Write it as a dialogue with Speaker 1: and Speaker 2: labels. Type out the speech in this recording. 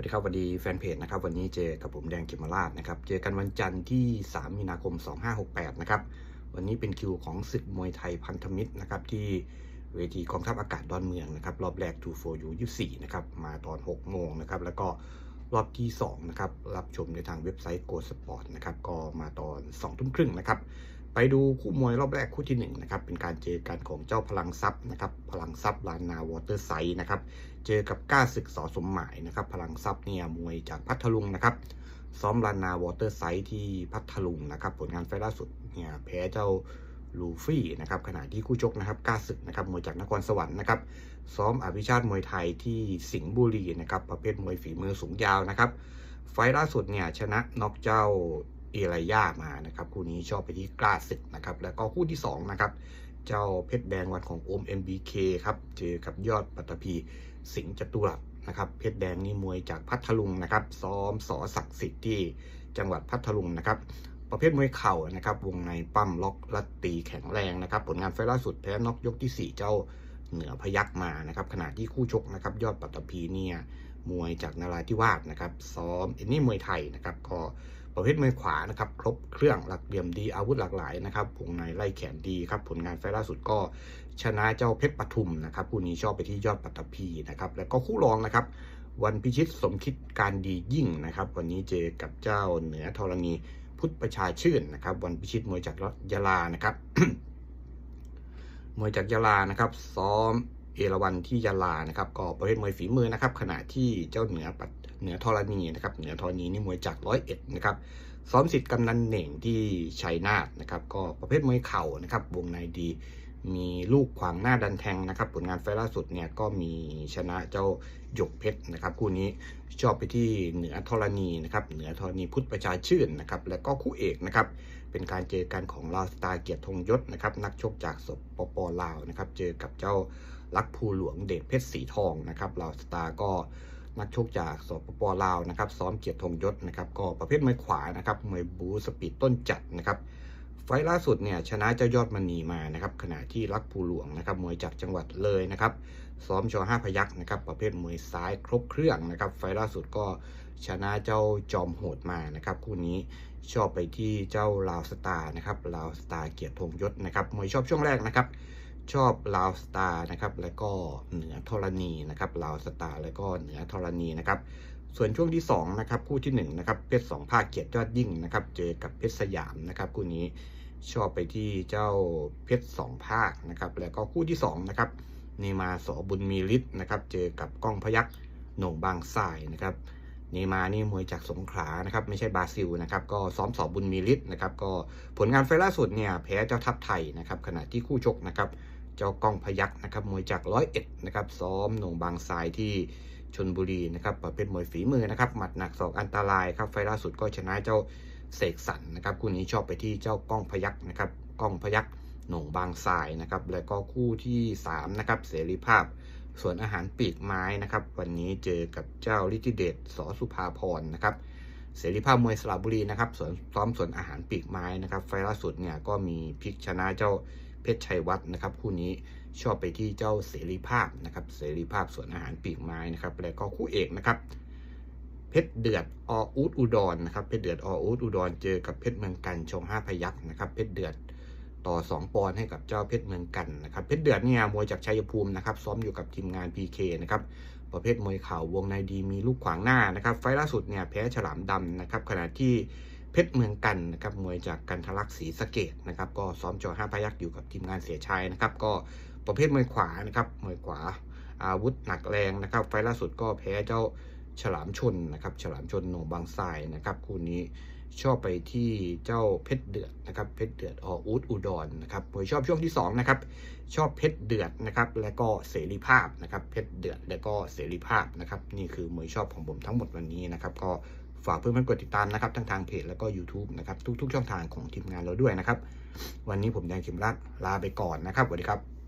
Speaker 1: วัสดีครับวัสดีแฟนเพจนะครับวันนี้เจอกับผมแดงเกมมาราชนะครับเจอกันวันจันทร์ที่ 3 มีนาคม 2568 นะครับวันนี้เป็นคิวของศึกมวยไทยพันธมิตรนะครับที่เวทีกองทัพอากาศดอนเมืองนะครับรอบแรก2 4 U 24นะครับมาตอน 6 โมงนะครับแล้วก็รอบที่2นะครับรับชมในทางเว็บไซต์ Go Sport นะครับก็มาตอน2ทุ่มครึ่งนะครับ ไปดูคู่มวยรอบแรกคู่ที่1นะครับเป็นการเจอกันของเจ้าพลังทรัพย์นะครับพลังทรัพย์ลานนาวอเตอร์ไซด์นะครับเจอกับก้าศึกสอสมหมายนะครับพลังทรัพย์เนี่ยมวยจากพัทลุงนะครับซ้อมลานนาวอเตอร์ไซด์ที่พัทลุงนะครับผลงานไฟล์ล่าสุดเนี่ยแพ้เจ้าลูฟี่นะครับขณะที่คู่ชกนะครับก้าศึกนะครับมวยจากนครสวรรค์นะครับซ้อมอภิชาติมวยไทยที่สิงห์บุรีนะครับประเภทมวยฝีมือสูงยาวนะครับไฟล์ล่าสุดเนี่ยชนะน็อกเจ้า เอรายามานะครับคู่นี้ชอบไปที่กล้าศึกนะครับแล้วก็คู่ที่ 2 นะครับ เจ้าเพชรแดงวันของโอม MBK ครับเจอกับยอดปัตตภีสิงห์จตุรัสนะครับเพชรแดงนี่มวยจากพัทลุงนะครับ ซ้อมสอศักดิ์สิทธิ์ที่จังหวัดพัทลุงนะครับ ประเภทมวยเข่านะครับ วงในปั้มล็อกลัดตีแข็งแรงนะครับ ผลงานไฟล่าสุดแพ้น็อกยกที่ 4 เจ้าเหนือพยักมานะครับขณะที่คู่ชกนะครับ ยอดปัตตภีเนี่ยมวยจากนาราธิวาสนะครับ ซ้อมเอ็นนี่มวยไทยนะครับก็ ประเภทมวยขวานะครับ ครบเครื่องหลักเหลี่ยมดีอาวุธหลากหลายนะครับวงในไล่แขนดีครับ ผลงานไฟล์ล่าสุดก็ชนะเจ้าเพชรปทุมนะครับคู่นี้ชอบไปที่ยอดปัตตภีนะครับ แล้วก็คู่รองนะครับ วันพิชิตสมคิดการดียิ่งนะครับ วันนี้เจอกับเจ้าเหนือธรณีพุทธประชาชื่นนะครับ วันพิชิตมวยจากยะลานะครับมวยจากยะลานะครับ ซ้อม เอราวันที่ยะลานะครับก็ประเภทมวยฝีมือนะครับขณะที่เจ้าเหนือปัดเหนือธรณีนะครับเหนือธรณีนี่มวยจากร้อยเอ็ดนะครับซ้อมสิทธิ์กำนันเหน่งที่ชัยนาทนะครับก็ประเภทมวยเข่านะครับวงในดีมีลูกขวางหน้าดันแทงนะครับ ผลงานไฟล์ล่าสุดเนี่ยก็มีชนะเจ้าหยกเพชรนะครับ คู่นี้ชอบไปที่เหนือธรณีนะครับเหนือธรณีพุทธประชาชื่นนะครับและก็คู่เอกนะครับเป็นการเจอกันของลาวสตาร์เกียรติธงยศนะครับนักชกจากสปปลาวนะครับเจอกับเจ้า ลักภูหลวงเดชเพชรสีทองนะครับลาวสตาร์ก็นักชกจากสปปลาวนะครับซ้อมเกียรติธงยศนะครับก็ประเภทมวยขวานะครับมวยบูสปีดต้นจัดนะครับไฟล่าสุดเนี่ยชนะเจ้ายอดมณีมานะครับขณะที่รักภูหลวงนะครับมวยจากจังหวัดเลยนะครับซ้อมชอห้าพยักนะครับประเภทมวยซ้ายครบเครื่องนะครับไฟล่าสุดก็ชนะเจ้าจอมโหดมานะครับคู่นี้ชอบไปที่เจ้าลาวสตาร์นะครับลาวสตาร์เกียรติธงยศนะครับมวยชอบช่วงแรกนะครับ ชอบลาวสตาร์นะครับ แล้วก็เหนือธรณีนะครับลาวสตาร์แล้วก็เหนือธรณีนะครับ ส่วนช่วงที่2นะครับคู่ที่1นะครับเพชรสองภาคเกียรติยอดยิ่งนะครับ เจอกับเพชรสยามนะครับคู่นี้ชอบไปที่เจ้าเพชรสองภาคนะครับ แล้วก็คู่ที่2นะครับเนมาสอบุญมีฤทธิ์นะครับ เจอกับก้องพยักโหน่งบางทรายนะครับ เนมานี่มวยจากสงขลานะครับไม่ใช่บราซิลนะครับก็ซ้อมสอบบุญมีฤทธิ์นะครับก็ผลงานไฟล่าสุดเนี่ยแพ้เจ้าทัพไทยนะครับขณะที่คู่ชกนะครับเจ้าก้องพยักนะครับมวยจากร้อยเอ็ดนะครับซ้อมหน่งบางทรายที่ชนบุรีนะครับประเภทมวยฝีมือนะครับหมัดหนักศอกอันตรายครับไฟล่าสุดก็ชนะเจ้าเสกสรรนะครับคู่นี้ชอบไปที่เจ้าก้องพยักนะครับก้องพยักหน่งบางทรายนะครับแล้วก็คู่ที่3นะครับเสรีภาพ ส่วนอาหารปีกไม้นะครับ วันนี้เจอกับเจ้าลิทิเดชสอสุภาพรนะครับเสรีภาพมวยสระบุรีนะครับสวนซ้อมส่วนอาหารปีกไม้นะครับไฟล่าสุดเนี่ยก็มีพลิกชนะเจ้าเพชรชัยวัฒน์นะครับคู่นี้ชอบไปที่เจ้าเสรีภาพนะครับเสรีภาพสวนอาหารปีกไม้นะครับแล้วก็คู่เอกนะครับเพชรเดือดออูดอุดรนะครับเพชรเดือดออูดอุดรเจอกับเพชรเมืองกันชงห้าพยักนะครับเพชรเดือด ต่อ 2 ปอนด์ให้กับเจ้าเพชรเมืองกันนะครับเพชรเดือดเนี่ยมวยจากชัยภูมินะครับซ้อมอยู่กับทีมงาน PK นะครับประเภทมวยเข่าวงในดีมีลูกขวางหน้านะครับไฟล่าสุดเนี่ยแพ้ฉลามดำนะครับขณะที่เพชรเมืองกันนะครับมวยจากกันทะลักศรีสะเกดนะครับก็ซ้อมจอห้าพยักอยู่กับทีมงานเสียชัยนะครับก็ประเภทมวยขวานะครับมวยขวาอาวุธหนักแรงนะครับไฟล่าสุดก็แพ้เจ้าฉลามชนนะครับฉลามชนหนงบางทรายนะครับคู่นี้ ชอบไปที่เจ้าเพชรเดือดนะครับเพชรเดือดอออูดอุดรนนะครับมชอบช่วงที่2นะครับชอบเพชรเดือดนะครับและก็เสรีภาพนะครับเพชรเดือดและก็เสรีภาพนะครับนี่คือมวยชอบของผมทั้งหมดวันนี้นะครับก็ฝากเพื่อนๆกดติดตามนะครับทั้งทางเพจแล้วก็ YouTube นะครับทุกๆ ช่องทางของทีมงานเราด้วยนะครับวันนี้ผมแดงเข็มรัดลาไปก่อนนะครับสวัสดีครับ